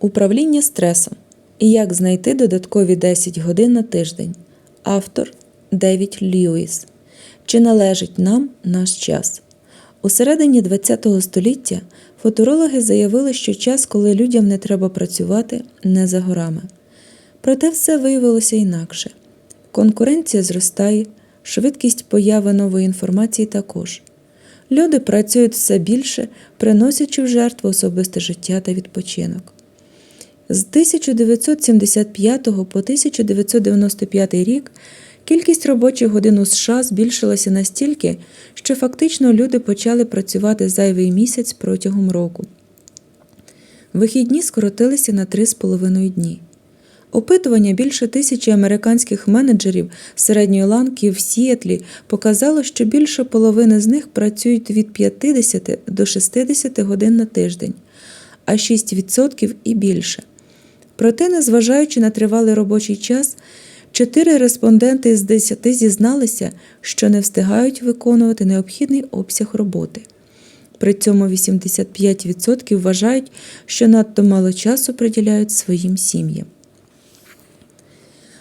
Управління стресом. І як знайти додаткові 10 годин на тиждень. Автор Девід Льюіс. Чи належить нам наш час? У середині ХХ століття футурологи заявили, що час, коли людям не треба працювати, не за горами. Проте все виявилося інакше. Конкуренція зростає, швидкість появи нової інформації також. Люди працюють все більше, приносячи в жертву особисте життя та відпочинок. З 1975 по 1995 рік кількість робочих годин у США збільшилася настільки, що фактично люди почали працювати зайвий місяць протягом року. Вихідні скоротилися на 3,5 дні. Опитування більше тисячі американських менеджерів середньої ланки в Сіетлі показало, що більше половини з них працюють від 50 до 60 годин на тиждень, а 6% і більше. Проте, незважаючи на тривалий робочий час, 4 респонденти з 10 зізналися, що не встигають виконувати необхідний обсяг роботи. При цьому 85% вважають, що надто мало часу приділяють своїм сім'ям.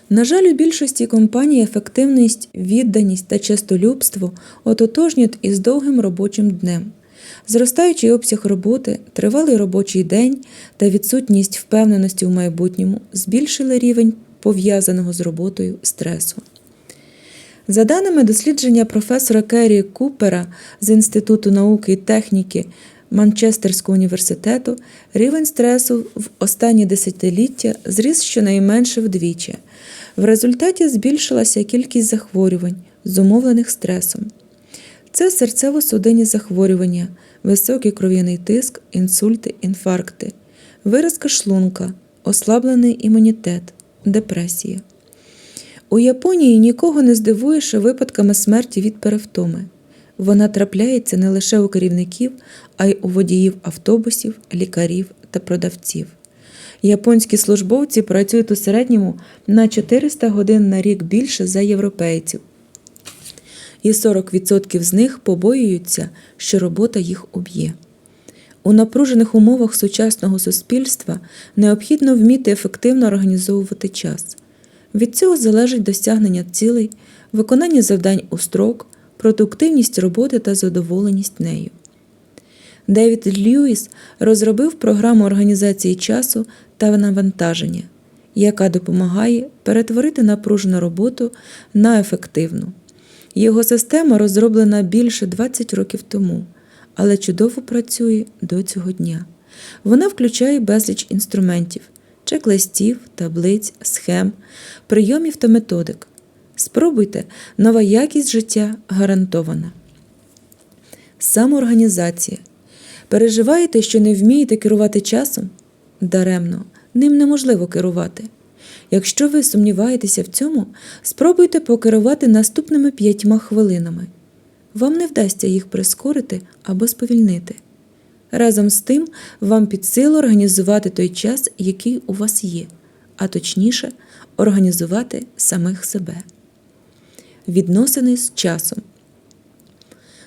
На жаль, у більшості компаній ефективність, відданість та честолюбство ототожнюють із довгим робочим днем. Зростаючий обсяг роботи, тривалий робочий день та відсутність впевненості у майбутньому збільшили рівень пов'язаного з роботою стресу. За даними дослідження професора Керрі Купера з Інституту науки і техніки Манчестерського університету, рівень стресу в останні десятиліття зріс щонайменше вдвічі. В результаті збільшилася кількість захворювань, зумовлених стресом. Це серцево-судинні захворювання, високий кров'яний тиск, інсульти, інфаркти, виразка шлунка, ослаблений імунітет, депресія. У Японії нікого не здивуєш випадками смерті від перевтоми. Вона трапляється не лише у керівників, а й у водіїв автобусів, лікарів та продавців. Японські службовці працюють у середньому на 400 годин на рік більше за європейців, і 40% з них побоюються, що робота їх уб'є. У напружених умовах сучасного суспільства необхідно вміти ефективно організовувати час. Від цього залежить досягнення цілей, виконання завдань у строк, продуктивність роботи та задоволеність нею. Девід Льюіс розробив програму організації часу та навантаження, яка допомагає перетворити напружену роботу на ефективну. Його система розроблена більше 20 років тому, але чудово працює до цього дня. Вона включає безліч інструментів, чек-листів, таблиць, схем, прийомів та методик. Спробуйте, нова якість життя гарантована. Самоорганізація. Переживаєте, що не вмієте керувати часом? Даремно, ним неможливо керувати. Якщо ви сумніваєтеся в цьому, спробуйте покерувати наступними п'ятьма хвилинами. Вам не вдасться їх прискорити або сповільнити. Разом з тим, вам під силу організувати той час, який у вас є, а точніше, організувати самих себе. Відносини з часом.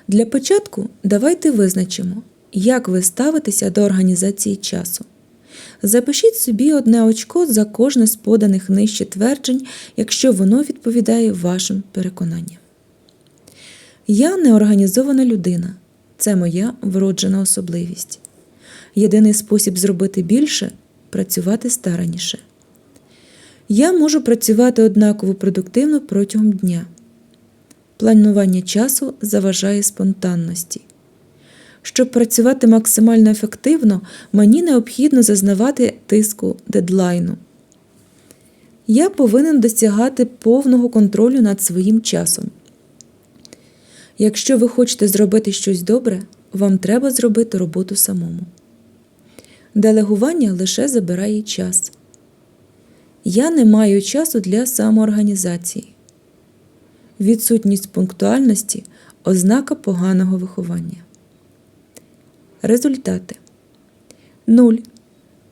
Для початку давайте визначимо, як ви ставитеся до організації часу. Запишіть собі одне очко за кожне з поданих нижче тверджень, якщо воно відповідає вашим переконанням. Я неорганізована людина. Це моя вроджена особливість. Єдиний спосіб зробити більше працювати стараніше. Я можу працювати однаково продуктивно протягом дня. Планування часу заважає спонтанності. Щоб працювати максимально ефективно, мені необхідно зазнавати тиску дедлайну. Я повинен досягати повного контролю над своїм часом. Якщо ви хочете зробити щось добре, вам треба зробити роботу самому. Делегування лише забирає час. Я не маю часу для самоорганізації. Відсутність пунктуальності ознака поганого виховання. Результати 0.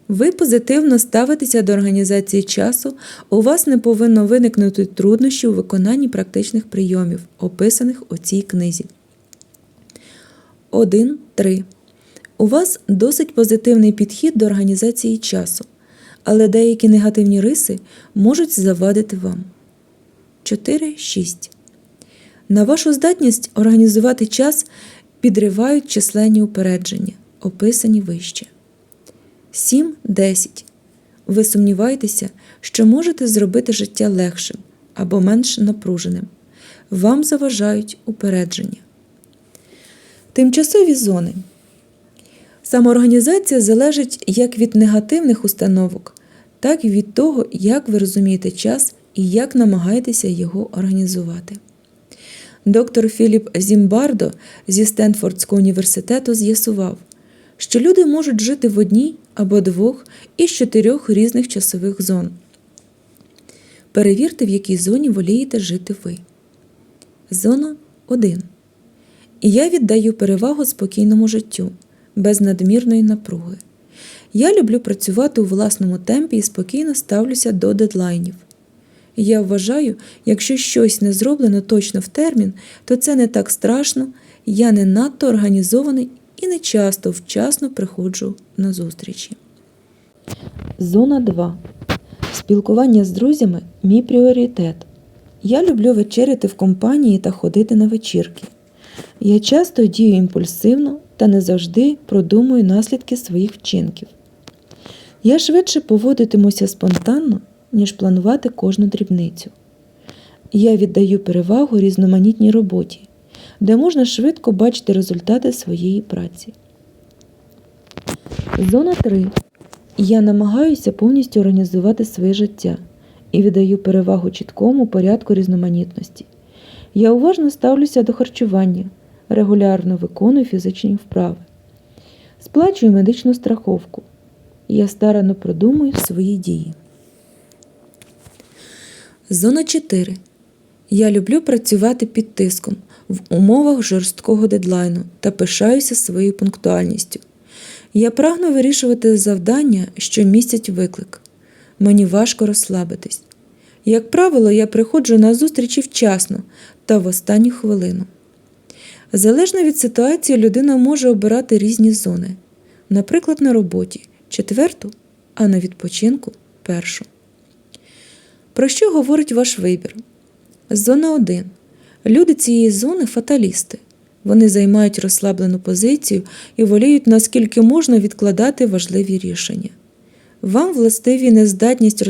Ви позитивно ставитеся до організації часу. У вас не повинно виникнути труднощі у виконанні практичних прийомів, описаних у цій книзі. 1.3. У вас досить позитивний підхід до організації часу, але деякі негативні риси можуть завадити вам. 4.6. На вашу здатність організувати час підривають численні упередження, описані вище. 7.10. Ви сумніваєтеся, що можете зробити життя легшим або менш напруженим. Вам заважають упередження. Тимчасові зони. Самоорганізація залежить як від негативних установок, так і від того, як ви розумієте час і як намагаєтеся його організувати. Доктор Філіп Зімбардо зі Стенфордського університету з'ясував, що люди можуть жити в одній або двох із чотирьох різних часових зон. Перевірте, в якій зоні волієте жити ви. Зона 1. Я віддаю перевагу спокійному життю, без надмірної напруги. Я люблю працювати у власному темпі і спокійно ставлюся до дедлайнів. Я вважаю, якщо щось не зроблено точно в термін, то це не так страшно, я не надто організований і не часто вчасно приходжу на зустрічі. Зона 2. Спілкування з друзями мій пріоритет. Я люблю вечеряти в компанії та ходити на вечірки. Я часто дію імпульсивно та не завжди продумую наслідки своїх вчинків. Я швидше поводитимуся спонтанно, ніж планувати кожну дрібницю. Я віддаю перевагу різноманітній роботі, де можна швидко бачити результати своєї праці. Зона 3. Я намагаюся повністю організувати своє життя і віддаю перевагу чіткому порядку різноманітності. Я уважно ставлюся до харчування, регулярно виконую фізичні вправи, сплачую медичну страховку. Я старанно продумую свої дії. Зона 4. Я люблю працювати під тиском в умовах жорсткого дедлайну та пишаюся своєю пунктуальністю. Я прагну вирішувати завдання, що містять виклик. Мені важко розслабитись. Як правило, я приходжу на зустрічі вчасно та в останню хвилину. Залежно від ситуації, людина може обирати різні зони, наприклад, на роботі четверту, а на відпочинку першу. Про що говорить ваш вибір? Зона 1. Люди цієї зони фаталісти. Вони займають розслаблену позицію і воліють наскільки можна відкладати важливі рішення. Вам властиві нездатність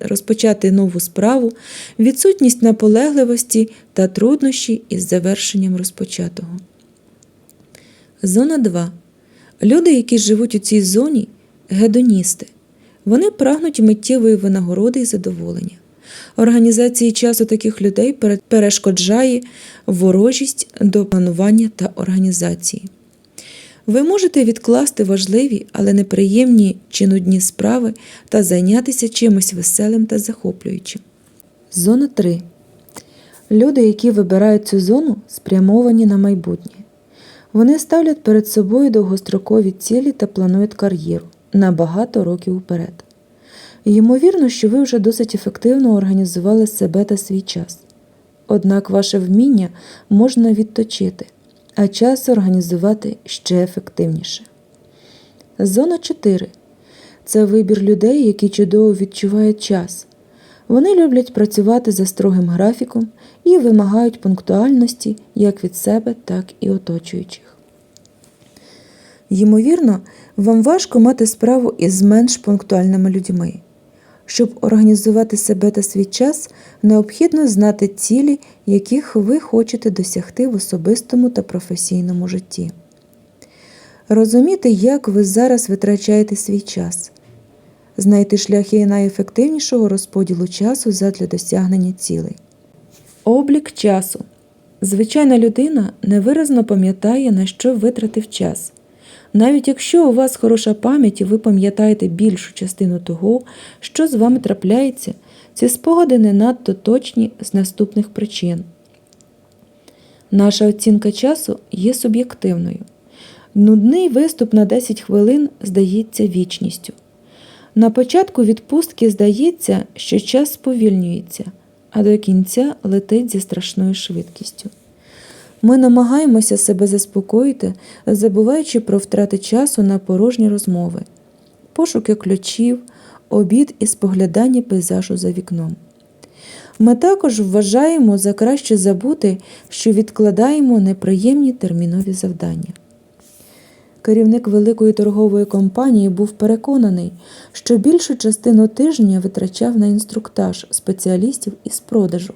розпочати нову справу, відсутність наполегливості та труднощі із завершенням розпочатого. Зона 2. Люди, які живуть у цій зоні, гедоністи. Вони прагнуть миттєвої винагороди і задоволення. Організації часу таких людей перешкоджає ворожість до планування та організації. Ви можете відкласти важливі, але неприємні чи нудні справи та зайнятися чимось веселим та захоплюючим. Зона 3. Люди, які вибирають цю зону, спрямовані на майбутнє. Вони ставлять перед собою довгострокові цілі та планують кар'єру на багато років вперед. Ймовірно, що ви вже досить ефективно організували себе та свій час. Однак ваше вміння можна відточити, а час організувати ще ефективніше. Зона 4 це вибір людей, які чудово відчувають час. Вони люблять працювати за строгим графіком і вимагають пунктуальності як від себе, так і оточуючих. Ймовірно, вам важко мати справу із менш пунктуальними людьми. Щоб організувати себе та свій час, необхідно знати цілі, яких ви хочете досягти в особистому та професійному житті. Розуміти, як ви зараз витрачаєте свій час, знайти шляхи найефективнішого розподілу часу задля досягнення цілей. Облік часу. Звичайна людина невиразно пам'ятає, на що витратив час. Навіть якщо у вас хороша пам'ять і ви пам'ятаєте більшу частину того, що з вами трапляється, ці спогади не надто точні з наступних причин. Наша оцінка часу є суб'єктивною. Нудний виступ на 10 хвилин здається вічністю. На початку відпустки здається, що час сповільнюється, а до кінця летить зі страшною швидкістю. Ми намагаємося себе заспокоїти, забуваючи про втрати часу на порожні розмови, пошуки ключів, обід і споглядання пейзажу за вікном. Ми також вважаємо за краще забути, що відкладаємо неприємні термінові завдання. Керівник великої торгової компанії був переконаний, що більшу частину тижня витрачав на інструктаж спеціалістів із продажу.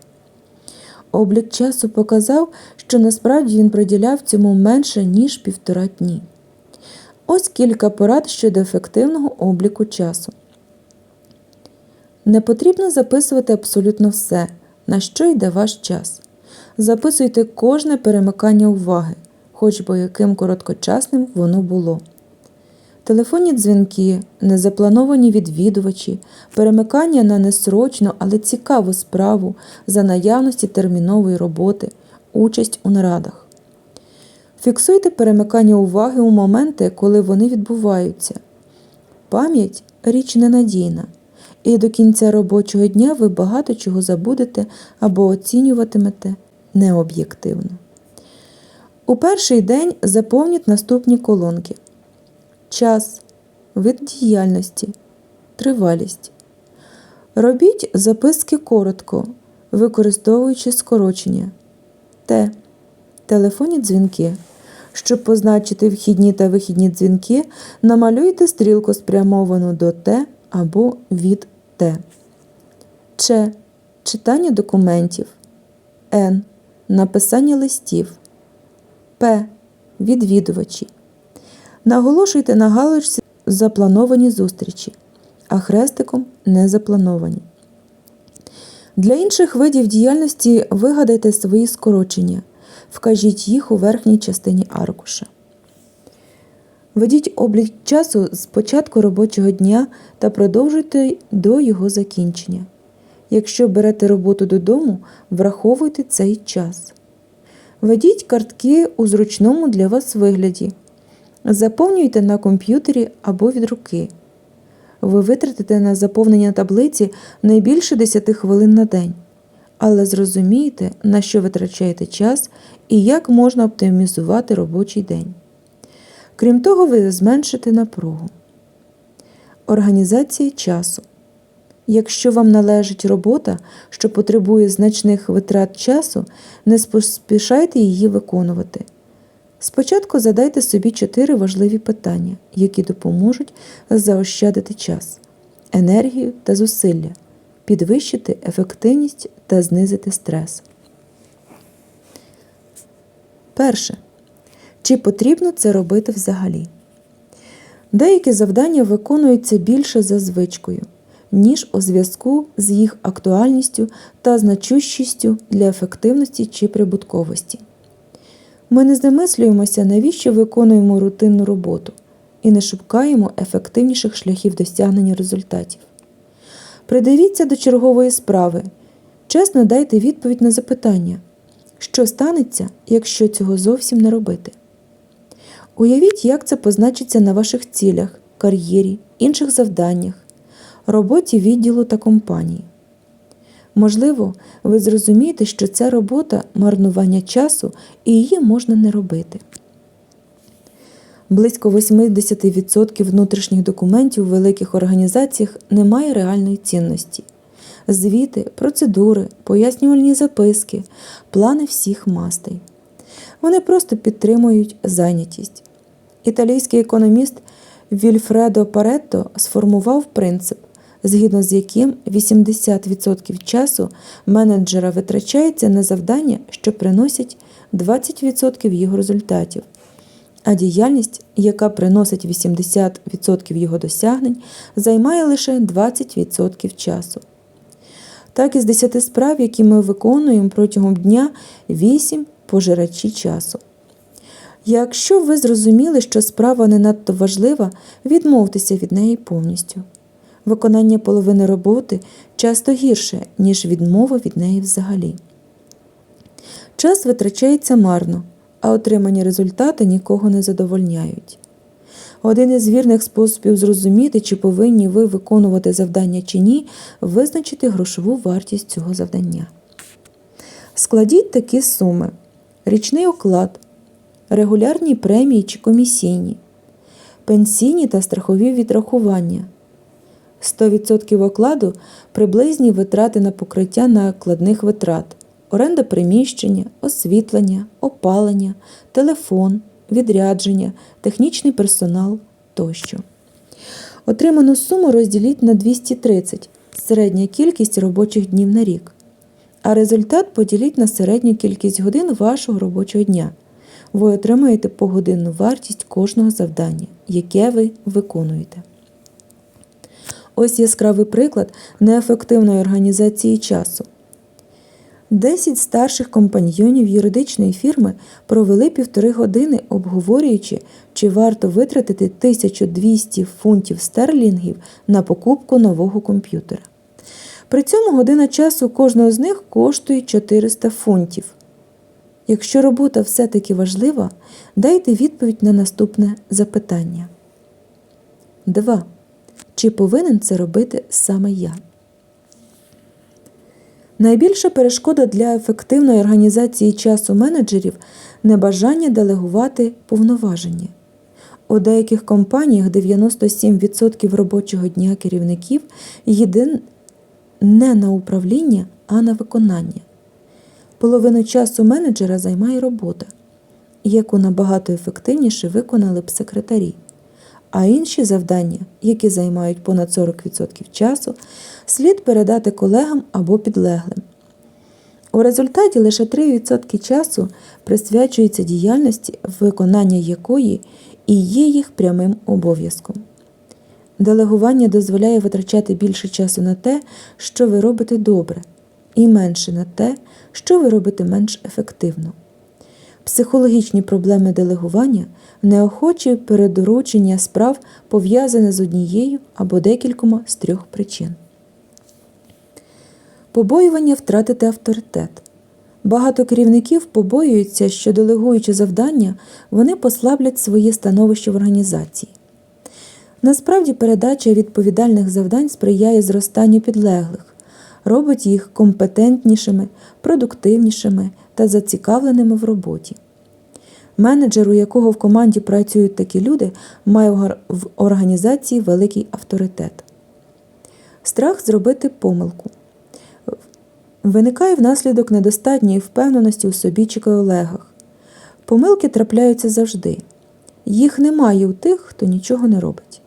Облік часу показав, що насправді він приділяв цьому менше, ніж півтора дні. Ось кілька порад щодо ефективного обліку часу. Не потрібно записувати абсолютно все, на що йде ваш час. Записуйте кожне перемикання уваги, хоч би яким короткочасним воно було. Телефонні дзвінки, незаплановані відвідувачі, перемикання на несрочну, але цікаву справу за наявності термінової роботи, участь у нарадах. Фіксуйте перемикання уваги у моменти, коли вони відбуваються. Пам'ять річ ненадійна, і до кінця робочого дня ви багато чого забудете або оцінюватимете необ'єктивно. У перший день заповніть наступні колонки: час, вид діяльності, тривалість. Робіть записки коротко, використовуючи скорочення. Т. Телефонні дзвінки. Щоб позначити вхідні та вихідні дзвінки, намалюйте стрілку спрямовану до Т або від Т. Ч. Читання документів. Н. Написання листів. П. Відвідувачі. Наголошуйте на галочці заплановані зустрічі, а хрестиком не заплановані. Для інших видів діяльності вигадайте свої скорочення. Вкажіть їх у верхній частині аркуша. Ведіть облік часу з початку робочого дня та продовжуйте до його закінчення. Якщо берете роботу додому, враховуйте цей час. Ведіть картки у зручному для вас вигляді. Заповнюйте на комп'ютері або від руки. Ви витратите на заповнення таблиці не більше 10 хвилин на день, але зрозумійте, на що витрачаєте час і як можна оптимізувати робочий день. Крім того, ви зменшите напругу. Організація часу. Якщо вам належить робота, що потребує значних витрат часу, не поспішайте її виконувати. Спочатку задайте собі чотири важливі питання, які допоможуть заощадити час, енергію та зусилля, підвищити ефективність та знизити стрес. Перше. Чи потрібно це робити взагалі? Деякі завдання виконуються більше за звичкою, ніж у зв'язку з їх актуальністю та значущістю для ефективності чи прибутковості. Ми не замислюємося, навіщо виконуємо рутинну роботу і не шукаємо ефективніших шляхів досягнення результатів. Придивіться до чергової справи, чесно дайте відповідь на запитання, що станеться, якщо цього зовсім не робити. Уявіть, як це позначиться на ваших цілях, кар'єрі, інших завданнях, роботі відділу та компанії. Можливо, ви зрозумієте, що ця робота марнування часу і її можна не робити. Близько 80% внутрішніх документів у великих організаціях не має реальної цінності. Звіти, процедури, пояснювальні записки, плани всіх мастей. Вони просто підтримують зайнятість. Італійський економіст Вільфредо Паретто сформував принцип, згідно з яким 80% часу менеджера витрачається на завдання, що приносять 20% його результатів, а діяльність, яка приносить 80% його досягнень, займає лише 20% часу. Так із 10 справ, які ми виконуємо протягом дня, 8 пожирачі часу. Якщо ви зрозуміли, що справа не надто важлива, відмовтеся від неї повністю. Виконання половини роботи часто гірше, ніж відмова від неї взагалі. Час витрачається марно, а отримані результати нікого не задовольняють. Один із вірних способів зрозуміти, чи повинні ви виконувати завдання чи ні, визначити грошову вартість цього завдання. Складіть такі суми. річний оклад, регулярні премії чи комісійні, пенсійні та страхові відрахування. 100% окладу приблизні витрати на покриття накладних витрат, оренда приміщення, освітлення, опалення, телефон, відрядження, технічний персонал тощо. Отриману суму розділіть на 230 середня кількість робочих днів на рік, а результат поділіть на середню кількість годин вашого робочого дня. Ви отримаєте погодинну вартість кожного завдання, яке ви виконуєте. Ось яскравий приклад неефективної організації часу. Десять старших компаньйонів юридичної фірми провели півтори години, обговорюючи, чи варто витратити 1200 фунтів стерлінгів на покупку нового комп'ютера. При цьому година часу кожного з них коштує 400 фунтів. Якщо робота все-таки важлива, дайте відповідь на наступне запитання. 2. Чи повинен це робити саме я? Найбільша перешкода для ефективної організації часу менеджерів небажання делегувати повноваження. У деяких компаніях 97% робочого дня керівників йде не на управління, а на виконання. Половину часу менеджера займає робота, яку набагато ефективніше виконали б секретарі а інші завдання, які займають понад 40% часу, слід передати колегам або підлеглим. У результаті лише 3% часу присвячується діяльності, виконання якої і є їх прямим обов'язком. Делегування дозволяє витрачати більше часу на те, що ви робите добре, і менше на те, що ви робите менш ефективно. Психологічні проблеми делегування неохоче передоручення справ пов'язане з однією або декількома з трьох причин. Побоювання втратити авторитет. Багато керівників побоюються, що делегуючи завдання, вони послаблять своє становище в організації. Насправді, передача відповідальних завдань сприяє зростанню підлеглих, робить їх компетентнішими, продуктивнішими та зацікавленими в роботі. Менеджер, у якого в команді працюють такі люди, має в організації великий авторитет. Страх зробити помилку виникає внаслідок недостатньої впевненості у собі чи колегах. Помилки трапляються завжди. Їх немає у тих, хто нічого не робить.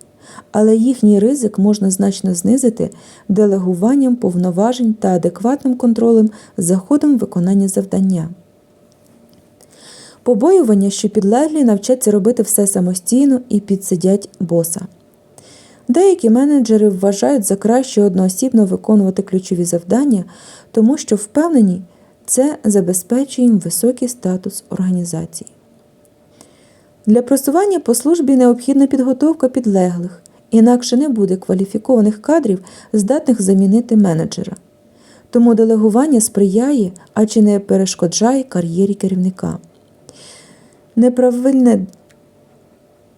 Але їхній ризик можна значно знизити делегуванням повноважень та адекватним контролем за ходом виконання завдання. Побоювання, що підлеглі навчаться робити все самостійно і підсидять боса. Деякі менеджери вважають за краще одноосібно виконувати ключові завдання, тому що впевнені, це забезпечує їм високий статус організації. Для просування по службі необхідна підготовка підлеглих, інакше не буде кваліфікованих кадрів, здатних замінити менеджера. Тому делегування сприяє, а чи не перешкоджає кар'єрі керівника. Неправильне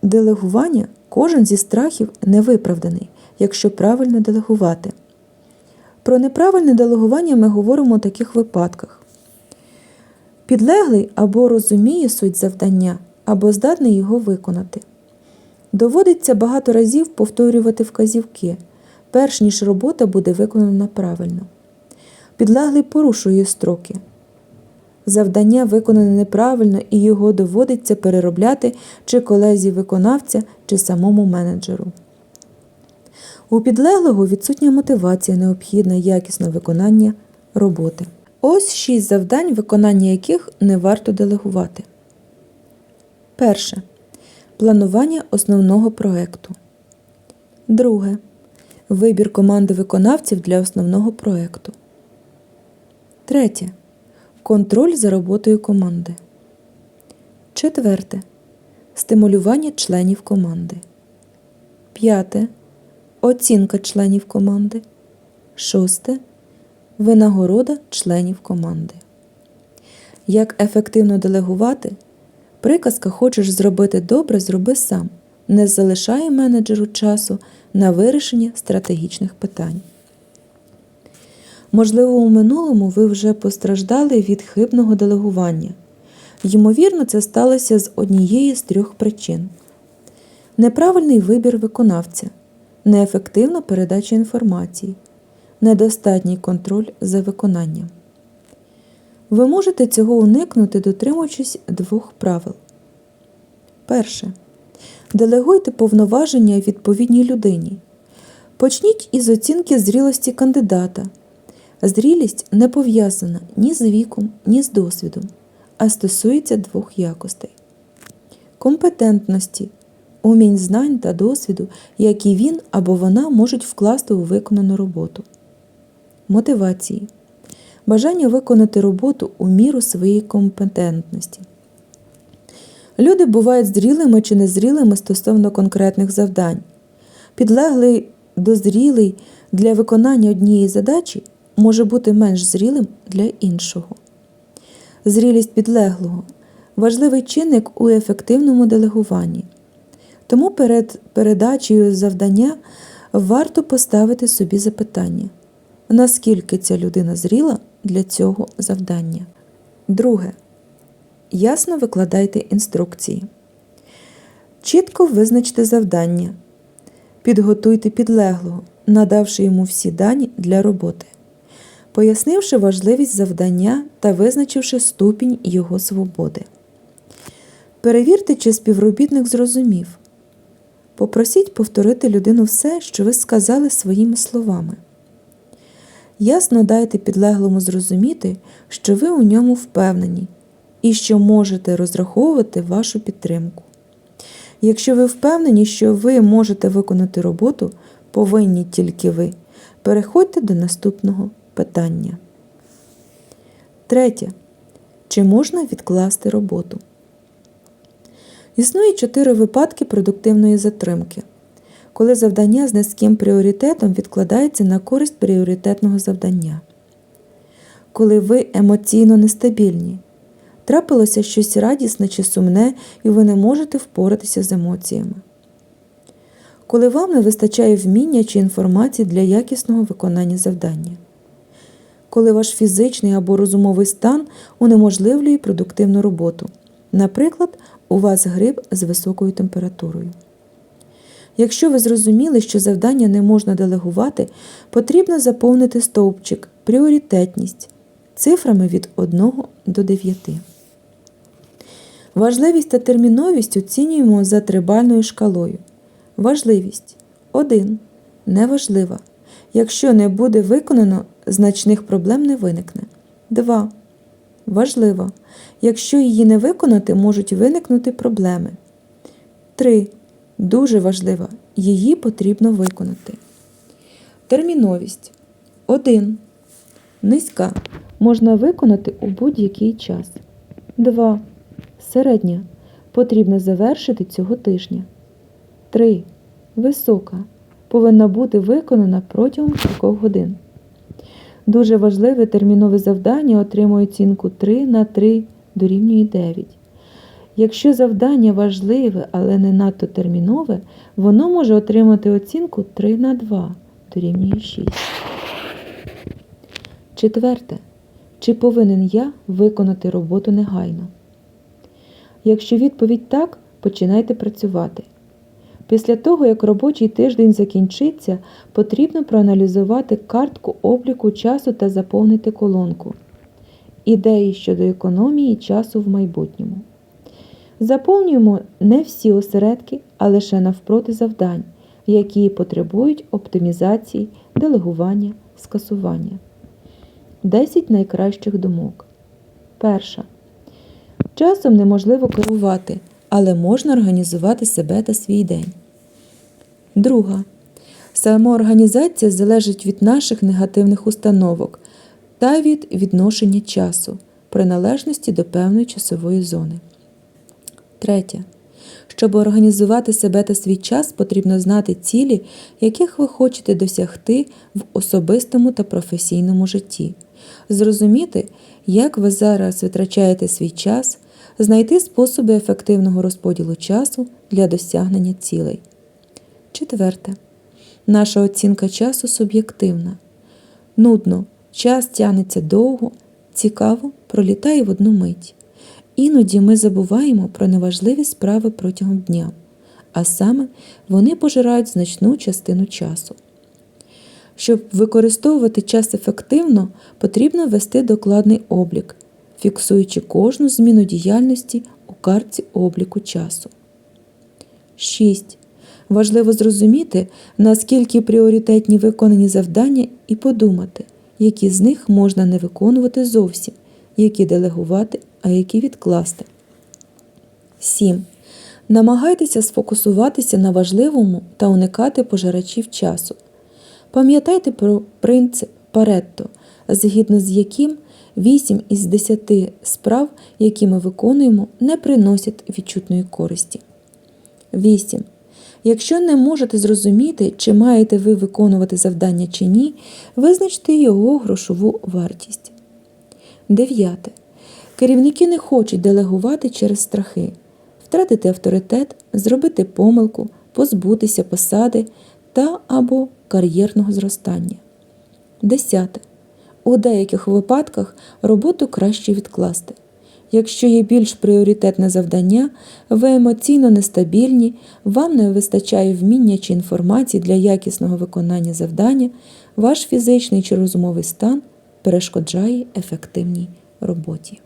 делегування кожен зі страхів невиправданий, якщо правильно делегувати. Про неправильне делегування ми говоримо у таких випадках. Підлеглий або розуміє суть завдання, або здатний його виконати. Доводиться багато разів повторювати вказівки, перш ніж робота буде виконана правильно. Підлеглий порушує строки. Завдання виконане неправильно і його доводиться переробляти чи колезі виконавця, чи самому менеджеру. У підлеглого відсутня мотивація необхідна якісне виконання роботи. Ось шість завдань, виконання яких не варто делегувати. Перше. Планування основного проекту. Друге. Вибір команди виконавців для основного проекту. Третє. Контроль за роботою команди. Четверте. Стимулювання членів команди. П'яте. Оцінка членів команди. Шосте. Винагорода членів команди. Як ефективно делегувати? Приказка хочеш зробити добре, зроби сам. Не залишає менеджеру часу на вирішення стратегічних питань. Можливо, у минулому ви вже постраждали від хибного делегування. Ймовірно, це сталося з однієї з трьох причин: неправильний вибір виконавця, неефективна передача інформації, недостатній контроль за виконанням. Ви можете цього уникнути, дотримуючись двох правил. Перше. Делегуйте повноваження відповідній людині. Почніть із оцінки зрілості кандидата. Зрілість не пов'язана ні з віком, ні з досвідом, а стосується двох якостей: компетентності, умінь знань та досвіду, які він або вона можуть вкласти у виконану роботу, мотивації, бажання виконати роботу у міру своєї компетентності. Люди бувають зрілими чи незрілими стосовно конкретних завдань. Підлеглий дозрілий для виконання однієї задачі може бути менш зрілим для іншого. Зрілість підлеглого важливий чинник у ефективному делегуванні. Тому перед передачею завдання варто поставити собі запитання, наскільки ця людина зріла для цього завдання. Друге. Ясно викладайте інструкції. Чітко визначте завдання. Підготуйте підлеглого, надавши йому всі дані для роботи, пояснивши важливість завдання та визначивши ступінь його свободи. Перевірте, чи співробітник зрозумів. Попросіть повторити людину все, що ви сказали своїми словами. Ясно дайте підлеглому зрозуміти, що ви у ньому впевнені і що можете розраховувати вашу підтримку. Якщо ви впевнені, що ви можете виконати роботу, повинні тільки ви, переходьте до наступного питання. Третє. Чи можна відкласти роботу? Існує чотири випадки продуктивної затримки, коли завдання з низьким пріоритетом відкладається на користь пріоритетного завдання. Коли ви емоційно нестабільні, трапилося щось радісне чи сумне, і ви не можете впоратися з емоціями. Коли вам не вистачає вміння чи інформації для якісного виконання завдання, коли ваш фізичний або розумовий стан унеможливлює продуктивну роботу, наприклад, у вас грип з високою температурою. Якщо ви зрозуміли, що завдання не можна делегувати, потрібно заповнити стовпчик пріоритетність цифрами від 1 до 9. Важливість та терміновість оцінюємо за трибальною шкалою. Важливість 1. Неважлива. Якщо не буде виконано, значних проблем не виникне. 2. Важлива. Якщо її не виконати, можуть виникнути проблеми. 3. Дуже важлива. Її потрібно виконати. Терміновість 1. Низька. Можна виконати у будь-який час. 2. Середня. Потрібно завершити цього тижня. 3. Висока. Повинна бути виконана протягом кількох годин. Дуже важливе термінове завдання отримує оцінку 3 на 3 дорівнює 9. Якщо завдання важливе, але не надто термінове, воно може отримати оцінку 3 на 2 дорівнює 6. Четверте. Чи повинен я виконати роботу негайно? Якщо відповідь так, починайте працювати. Після того, як робочий тиждень закінчиться, потрібно проаналізувати картку обліку часу та заповнити колонку. Ідеї щодо економії часу в майбутньому. Заповнюємо не всі осередки, а лише навпроти завдань, які потребують оптимізації, делегування, скасування. 10 найкращих думок. Перша. Часом неможливо керувати, але можна організувати себе та свій день. Друга. Самоорганізація залежить від наших негативних установок та від відношення часу, приналежності до певної часової зони. Третє. Щоб організувати себе та свій час, потрібно знати цілі, яких ви хочете досягти в особистому та професійному житті, зрозуміти, як ви зараз витрачаєте свій час, знайти способи ефективного розподілу часу для досягнення цілей. Четверте. Наша оцінка часу суб'єктивна. Нудно, час тягнеться довго, цікаво, пролітає в одну мить. Іноді ми забуваємо про неважливі справи протягом дня, а саме вони пожирають значну частину часу. Щоб використовувати час ефективно, потрібно вести докладний облік, фіксуючи кожну зміну діяльності у картці обліку часу. 6. Важливо зрозуміти, наскільки пріоритетні виконані завдання і подумати, які з них можна не виконувати зовсім, які делегувати, а які відкласти. 7. Намагайтеся сфокусуватися на важливому та уникати пожирачів часу. Пам'ятайте про принцип Паретто, згідно з яким 8 із 10 справ, які ми виконуємо, не приносять відчутної користі. 8. Якщо не можете зрозуміти, чи маєте ви виконувати завдання чи ні, визначте його грошову вартість. 9. Керівники не хочуть делегувати через страхи, втратити авторитет, зробити помилку, позбутися посади та або кар'єрного зростання. 10. У деяких випадках роботу краще відкласти. Якщо є більш пріоритетне завдання, ви емоційно нестабільні, вам не вистачає вміння чи інформації для якісного виконання завдання, ваш фізичний чи розумовий стан перешкоджає ефективній роботі.